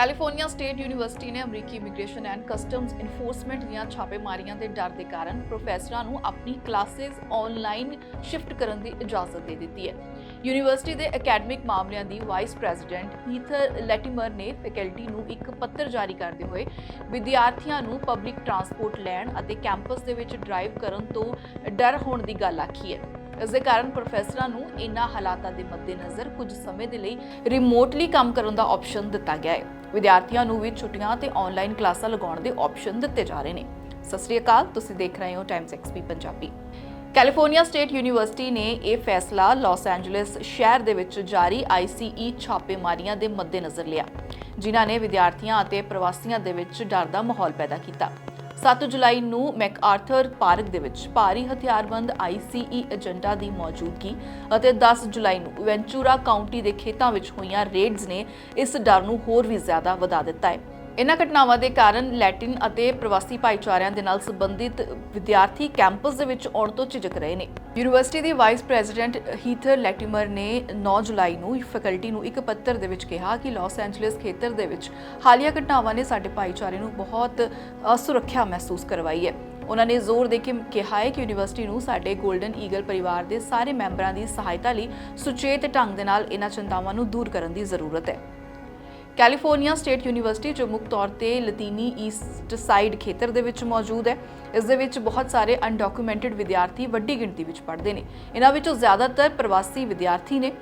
California State University ਨੇ ਅਮਰੀਕੀ immigration and customs enforcement ਦੀਆਂ ਛਾਪੇਮਾਰੀਆਂ ਦੇ ਡਰ ਦੇ ਕਾਰਨ ਪ੍ਰੋਫੈਸਰਾਂ ਨੂੰ ਆਪਣੀ ਕਲਾਸਿਸ ਆਨਲਾਈਨ ਸ਼ਿਫਟ ਕਰਨ ਦੀ ਇਜਾਜ਼ਤ ਦੇ ਦਿੱਤੀ ਹੈ। ਯੂਨੀਵਰਸਿਟੀ ਦੇ ਅਕੈਡਮਿਕ ਮਾਮਲਿਆਂ ਦੀ ਵਾਈਸ ਪ੍ਰੈਜ਼ੀਡੈਂਟ ਹੀਥਰ ਲੈਟਿਮਰ ਨੇ ਫੈਕਲਟੀ ਨੂੰ ਇੱਕ ਪੱਤਰ ਜਾਰੀ ਕਰਦੇ ਹੋਏ ਵਿਦਿਆਰਥੀਆਂ ਨੂੰ ਪਬਲਿਕ ਟਰਾਂਸਪੋਰਟ ਲੈਣ ਅਤੇ ਕੈਂਪਸ ਦੇ ਵਿੱਚ ਡਰਾਈਵ ਕਰਨ ਤੋਂ ਡਰ ਹੋਣ ਦੀ ਗੱਲ ਆਖੀ ਹੈ। ਇਸ ਦੇ ਕਾਰਨ ਪ੍ਰੋਫੈਸਰਾਂ ਨੂੰ ਇਨ੍ਹਾਂ ਹਾਲਾਤਾਂ ਦੇ ਮੱਦੇਨਜ਼ਰ ਕੁਝ ਸਮੇਂ ਦੇ ਲਈ ਰਿਮੋਟਲੀ ਕੰਮ ਕਰਨ ਦਾ ਆਪਸ਼ਨ ਦਿੱਤਾ ਗਿਆ ਹੈ। ਵਿਦਿਆਰਥੀਆਂ ਨੂੰ ਵੀ ਛੁੱਟੀਆਂ ਤੇ ਆਨਲਾਈਨ ਕਲਾਸਾਂ ਲਗਾਉਣ ਦੇ ਆਪਸ਼ਨ ਦਿੱਤੇ ਜਾ ਰਹੇ ਨੇ। ਸਤਿ ਸ੍ਰੀ ਅਕਾਲ, ਤੁਸੀਂ ਦੇਖ ਰਹੇ ਹੋ Times XP Punjabi. California State University ਨੇ ਇਹ ਫੈਸਲਾ ਲਾਸ ਐਂਜਲਸ ਸ਼ਹਿਰ ਦੇ ਵਿੱਚ ਜਾਰੀ ਆਈਸੀਈ ਛਾਪੇਮਾਰੀਆਂ ਦੇ ਮੱਦੇਨਜ਼ਰ ਲਿਆ। ਜਿਨ੍ਹਾਂ ਨੇ ਵਿਦਿਆਰਥੀਆਂ ਅਤੇ ਪ੍ਰਵਾਸੀਆਂ ਦੇ ਵਿੱਚ ਡਰ ਦਾ ਮਾਹੌਲ ਪੈਦਾ ਕੀਤਾ। 7 ਜੁਲਾਈ ਨੂੰ ਮੈਕਆਰਥਰ ਪਾਰਕ ਦੇ ਵਿੱਚ ਭਾਰੀ ਹਥਿਆਰਬੰਦ ਆਈਸੀਈ ਏਜੰਟਾਂ ਦੀ ਮੌਜੂਦਗੀ ਅਤੇ 10 ਜੁਲਾਈ ਨੂੰ ਵੈਂਚੂਰਾ ਕਾਉਂਟੀ ਦੇ ਖੇਤਾਂ ਵਿੱਚ ਹੋਈਆਂ ਰੇਡਸ ਨੇ ਇਸ ਡਰ ਨੂੰ ਹੋਰ ਵੀ ਜ਼ਿਆਦਾ ਵਧਾ ਦਿੱਤਾ ਹੈ। ਇਨ੍ਹਾਂ ਘਟਨਾਵਾਂ ਦੇ ਕਾਰਨ ਲੈਟਿਨ ਅਤੇ ਪ੍ਰਵਾਸੀ ਭਾਈਚਾਰਿਆਂ ਦੇ ਨਾਲ ਸੰਬੰਧਿਤ ਵਿਦਿਆਰਥੀ ਕੈਂਪਸ ਦੇ ਵਿੱਚ ਆਉਣ ਤੋਂ ਝਿਜਕ ਰਹੇ ਨੇ। ਯੂਨੀਵਰਸਿਟੀ ਦੇ ਵਾਈਸ ਪ੍ਰੈਜ਼ੀਡੈਂਟ ਹੀਥਰ ਲੈਟਿਮਰ ਨੇ 9 ਜੁਲਾਈ ਨੂੰ ਫੈਕਲਟੀ ਨੂੰ ਇੱਕ ਪੱਤਰ ਦੇ ਵਿੱਚ ਕਿਹਾ ਕਿ ਲਾਸ ਐਂਜਲਸ ਖੇਤਰ ਦੇ ਵਿੱਚ ਹਾਲੀਆ ਘਟਨਾਵਾਂ ਨੇ ਸਾਡੇ ਭਾਈਚਾਰੇ ਨੂੰ ਬਹੁਤ ਅਸੁਰੱਖਿਆ ਮਹਿਸੂਸ ਕਰਵਾਈ ਹੈ। ਉਹਨਾਂ ਨੇ ਜ਼ੋਰ ਦੇ ਕੇ ਕਿਹਾ ਹੈ ਕਿ ਯੂਨੀਵਰਸਿਟੀ ਨੂੰ ਸਾਡੇ 골ਡਨ ਈਗਲ ਪਰਿਵਾਰ ਦੇ ਸਾਰੇ ਮੈਂਬਰਾਂ ਦੀ ਸਹਾਇਤਾ ਲਈ ਸੁਚੇਤ ਢੰਗ ਦੇ ਨਾਲ ਇਹਨਾਂ ਚਿੰਤਾਵਾਂ ਨੂੰ ਦੂਰ ਕਰਨ ਦੀ ਜ਼ਰੂਰਤ ਹੈ। ਕੈਲੀਫੋਰਨੀਆ ਸਟੇਟ ਯੂਨੀਵਰਸਿਟੀ, ਜੋ ਮੁੱਖ ਤੌਰ ਤੇ ਲਤੀਨੀ ਈਸਟ ਸਾਈਡ ਖੇਤਰ ਦੇ ਵਿੱਚ ਮੌਜੂਦ ਹੈ, ਇਸ ਦੇ ਵਿੱਚ ਬਹੁਤ ਸਾਰੇ ਅਨਡਾਕੂਮੈਂਟਡ ਵਿਦਿਆਰਥੀ ਵੱਡੀ ਗਿਣਤੀ ਵਿੱਚ ਪੜ੍ਹਦੇ ਨੇ। ਇਹਨਾਂ ਵਿੱਚੋਂ ਜ਼ਿਆਦਾਤਰ ਪ੍ਰਵਾਸੀ ਵਿਦਿਆਰਥੀ ਨੇ।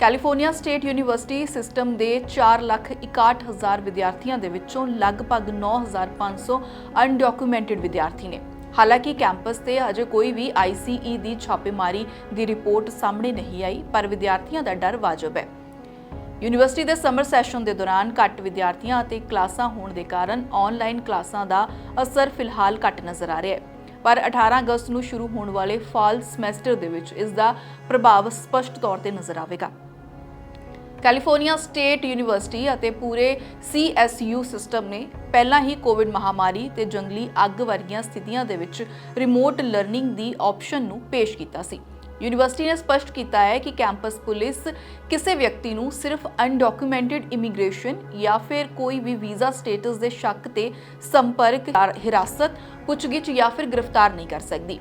ਕੈਲੀਫੋਰਨੀਆ ਸਟੇਟ ਯੂਨੀਵਰਸਿਟੀ ਸਿਸਟਮ ਦੇ 461000 ਵਿਦਿਆਰਥੀਆਂ ਦੇ ਵਿੱਚੋਂ ਲਗਭਗ 9500 ਅਨਡਾਕੂਮੈਂਟਡ ਵਿਦਿਆਰਥੀ ਨੇ। ਹਾਲਾਂਕਿ ਕੈਂਪਸ ਤੇ ਅਜੇ ਕੋਈ ਵੀ ਆਈਸੀਈ ਦੀ ਛਾਪੇਮਾਰੀ ਦੀ ਰਿਪੋਰਟ ਸਾਹਮਣੇ ਨਹੀਂ ਆਈ, ਪਰ ਵਿਦਿਆਰਥੀਆਂ ਦਾ ਡਰ ਵਾਜਬ ਹੈ। ਯੂਨੀਵਰਸਿਟੀ ਦੇ ਸਮਰ ਸੈਸ਼ਨ ਦੇ ਦੌਰਾਨ ਘੱਟ ਵਿਦਿਆਰਥੀਆਂ ਅਤੇ ਕਲਾਸਾਂ ਹੋਣ ਦੇ ਕਾਰਨ ਆਨਲਾਈਨ ਕਲਾਸਾਂ ਦਾ ਅਸਰ ਫਿਲਹਾਲ ਘੱਟ ਨਜ਼ਰ ਆ ਰਿਹਾ ਹੈ। ਪਰ 18 ਅਗਸਤ ਨੂੰ ਸ਼ੁਰੂ ਹੋਣ ਵਾਲੇ ਫਾਲ ਸਮੈਸਟਰ ਦੇ ਵਿੱਚ ਇਸ ਦਾ ਪ੍ਰਭਾਵ ਸਪਸ਼ਟ ਤੌਰ ਤੇ ਨਜ਼ਰ ਆਵੇਗਾ। ਕੈਲੀਫੋਰਨੀਆ ਸਟੇਟ ਯੂਨੀਵਰਸਿਟੀ ਅਤੇ ਪੂਰੇ CSU ਸਿਸਟਮ ਨੇ ਪਹਿਲਾਂ ਹੀ ਕੋਵਿਡ ਮਹਾਮਾਰੀ ਤੇ ਜੰਗਲੀ ਅੱਗ ਵਰਗੀਆਂ ਸਥਿਤੀਆਂ ਦੇ ਵਿੱਚ ਰਿਮੋਟ ਲਰਨਿੰਗ ਦੀ ਆਪਸ਼ਨ ਨੂੰ ਪੇਸ਼ ਕੀਤਾ ਸੀ। ਯੂਨੀਵਰਸਿਟੀ ਨੇ ਸਪਸ਼ਟ ਕੀਤਾ ਹੈ ਕਿ ਕੈਂਪਸ ਪੁਲਿਸ ਕਿਸੇ ਵਿਅਕਤੀ ਨੂੰ ਸਿਰਫ ਅਨਡਾਕੂਮੈਂਟਡ ਇਮੀਗ੍ਰੇਸ਼ਨ ਜਾਂ ਫਿਰ ਕੋਈ ਵੀ ਵੀਜ਼ਾ ਸਟੇਟਸ ਦੇ ਸ਼ੱਕ ਤੇ ਸੰਪਰਕ, ਹਿਰਾਸਤ, ਪੁੱਛਗਿੱਛ ਜਾਂ ਫਿਰ ਗ੍ਰਿਫਤਾਰ ਨਹੀਂ ਕਰ ਸਕਦੀ।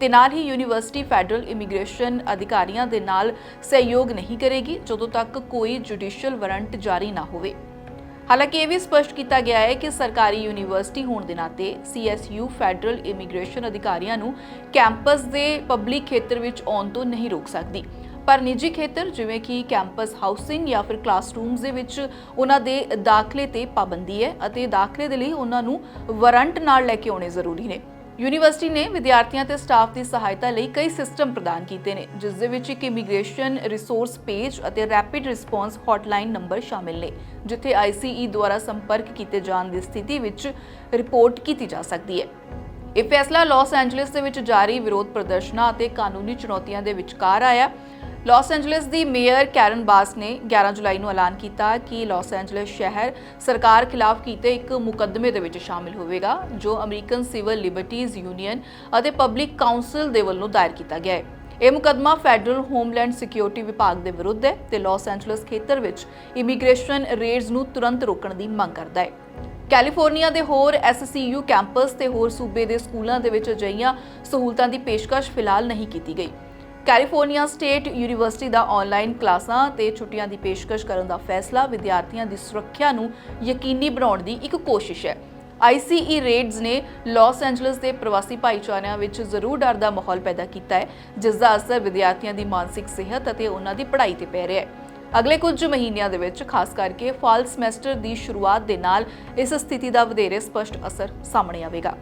ਤੇ ਨਾਲ ਹੀ ਯੂਨੀਵਰਸਿਟੀ ਫੈਡਰਲ ਇਮੀਗ੍ਰੇਸ਼ਨ ਅਧਿਕਾਰੀਆਂ ਦੇ ਨਾਲ ਸਹਿਯੋਗ ਨਹੀਂ ਕਰੇਗੀ ਜਦੋਂ ਤੱਕ ਕੋਈ ਜੁਡੀਸ਼ੀਅਲ ਵਾਰੰਟ ਜਾਰੀ ਨਾ ਹੋਵੇ। ਹਾਲਾਂਕਿ ਇਹ ਵੀ ਸਪਸ਼ਟ ਕੀਤਾ ਗਿਆ ਹੈ ਕਿ ਸਰਕਾਰੀ ਯੂਨੀਵਰਸਿਟੀ ਹੋਣ ਦੇ ਨਾਤੇ CSU ਫੈਡਰਲ ਇਮੀਗ੍ਰੇਸ਼ਨ ਅਧਿਕਾਰੀਆਂ ਨੂੰ ਕੈਂਪਸ ਦੇ ਪਬਲਿਕ ਖੇਤਰ ਵਿੱਚ ਆਉਣ ਤੋਂ ਨਹੀਂ ਰੋਕ ਸਕਦੀ। ਪਰ ਨਿੱਜੀ ਖੇਤਰ, ਜਿਵੇਂ ਕਿ ਕੈਂਪਸ ਹਾਊਸਿੰਗ ਜਾਂ ਫਿਰ ਕਲਾਸਰੂਮਸ ਦੇ ਵਿੱਚ ਉਹਨਾਂ ਦੇ ਦਾਖਲੇ ਤੇ ਪਾਬੰਦੀ ਹੈ ਅਤੇ ਦਾਖਲੇ ਦੇ ਲਈ ਉਹਨਾਂ ਨੂੰ ਵਾਰੰਟ ਨਾਲ ਲੈ ਕੇ ਆਉਣੇ ਜ਼ਰੂਰੀ ਨੇ। ਯੂਨੀਵਰਸਿਟੀ ਨੇ ਵਿਦਿਆਰਥੀਆਂ ਤੇ ਸਟਾਫ ਦੀ ਸਹਾਇਤਾ ਲਈ ਕਈ ਸਿਸਟਮ ਪ੍ਰਦਾਨ ਕੀਤੇ ਨੇ, ਜਿਸ ਦੇ ਵਿੱਚ ਇੱਕ ਇਮੀਗ੍ਰੇਸ਼ਨ ਰਿਸੋਰਸ ਪੇਜ ਅਤੇ ਰੈਪਿਡ ਰਿਸਪੌਂਸ ਹੌਟਲਾਈਨ ਨੰਬਰ ਸ਼ਾਮਿਲ ਨੇ, ਜਿੱਥੇ ਆਈਸੀਈ ਦੁਆਰਾ ਸੰਪਰਕ ਕੀਤੇ ਜਾਣ ਦੀ ਸਥਿਤੀ ਵਿੱਚ ਰਿਪੋਰਟ ਕੀਤੀ ਜਾ ਸਕਦੀ ਹੈ। ਇਹ ਫੈਸਲਾ ਲਾਸ ਐਂਜਲਸ ਦੇ ਵਿੱਚ ਜਾਰੀ ਵਿਰੋਧ ਪ੍ਰਦਰਸ਼ਨਾਂ ਅਤੇ ਕਾਨੂੰਨੀ ਚੁਣੌਤੀਆਂ ਦੇ ਵਿਚਕਾਰ ਆਇਆ। ਲਾਸ ਐਂਜਲਸ ਦੀ ਮੇਅਰ ਕੈਰਨ ਬਾਸ ਨੇ 11 ਜੁਲਾਈ ਨੂੰ ਐਲਾਨ ਕੀਤਾ ਕਿ ਲਾਸ ਐਂਜਲਸ ਸ਼ਹਿਰ ਸਰਕਾਰ ਖਿਲਾਫ ਕੀਤੇ ਇੱਕ ਮੁਕੱਦਮੇ ਦੇ ਵਿੱਚ ਸ਼ਾਮਿਲ ਹੋਵੇਗਾ, ਜੋ ਅਮਰੀਕਨ ਸਿਵਲ ਲਿਬਰਟੀਜ਼ ਯੂਨੀਅਨ ਅਤੇ ਪਬਲਿਕ ਕਾਉਂਸਲ ਦੇ ਵੱਲੋਂ ਦਾਇਰ ਕੀਤਾ ਗਿਆ ਹੈ। ਇਹ ਮੁਕੱਦਮਾ ਫੈਡਰਲ ਹੋਮਲੈਂਡ ਸਿਕਿਉਰਿਟੀ ਵਿਭਾਗ ਦੇ ਵਿਰੁੱਧ ਹੈ ਤੇ ਲਾਸ ਐਂਜਲਸ ਖੇਤਰ ਵਿੱਚ ਇਮੀਗ੍ਰੇਸ਼ਨ ਰੇਡਸ ਨੂੰ ਤੁਰੰਤ ਰੋਕਣ ਦੀ ਮੰਗ ਕਰਦਾ ਹੈ। ਕੈਲੀਫੋਰਨੀਆ ਦੇ ਹੋਰ ਐਸਸੀਯੂ ਕੈਂਪਸ ਤੇ ਹੋਰ ਸੂਬੇ ਦੇ ਸਕੂਲਾਂ ਦੇ ਵਿੱਚ ਅਜਿਹੀਆਂ ਸਹੂਲਤਾਂ ਦੀ ਪੇਸ਼ਕਸ਼ ਫਿਲਹਾਲ ਨਹੀਂ ਕੀਤੀ ਗਈ। ਕੈਲੀਫੋਰਨੀਆ ਸਟੇਟ ਯੂਨੀਵਰਸਿਟੀ ਦਾ ਆਨਲਾਈਨ ਕਲਾਸਾਂ ਤੇ ਛੁੱਟੀਆਂ ਦੀ ਪੇਸ਼ਕਸ਼ ਕਰਨ ਦਾ ਫੈਸਲਾ ਵਿਦਿਆਰਥੀਆਂ ਦੀ ਸੁਰੱਖਿਆ ਨੂੰ ਯਕੀਨੀ ਬਣਾਉਣ ਦੀ ਇੱਕ ਕੋਸ਼ਿਸ਼ ਹੈ। ਆਈਸੀਈ ਰੇਡਸ ਨੇ ਲਾਸ ਐਂਜਲਸ ਦੇ ਪ੍ਰਵਾਸੀ ਭਾਈਚਾਰਿਆਂ ਵਿੱਚ ਜ਼ਰੂਰ ਡਰ ਦਾ ਮਾਹੌਲ ਪੈਦਾ ਕੀਤਾ ਹੈ, ਜਿਸ ਦਾ ਅਸਰ ਵਿਦਿਆਰਥੀਆਂ ਦੀ ਮਾਨਸਿਕ ਸਿਹਤ ਅਤੇ ਉਹਨਾਂ ਦੀ ਪੜ੍ਹਾਈ ਤੇ ਪੈ ਰਿਹਾ ਹੈ। ਅਗਲੇ ਕੁਝ ਮਹੀਨਿਆਂ ਦੇ ਵਿੱਚ, ਖਾਸ ਕਰਕੇ ਫਾਲ ਸਮੈਸਟਰ ਦੀ ਸ਼ੁਰੂਆਤ ਦੇ ਨਾਲ ਇਸ ਸਥਿਤੀ ਦਾ ਵਧੇਰੇ ਸਪਸ਼ਟ ਅਸਰ ਸਾਹਮਣੇ ਆਵੇਗਾ।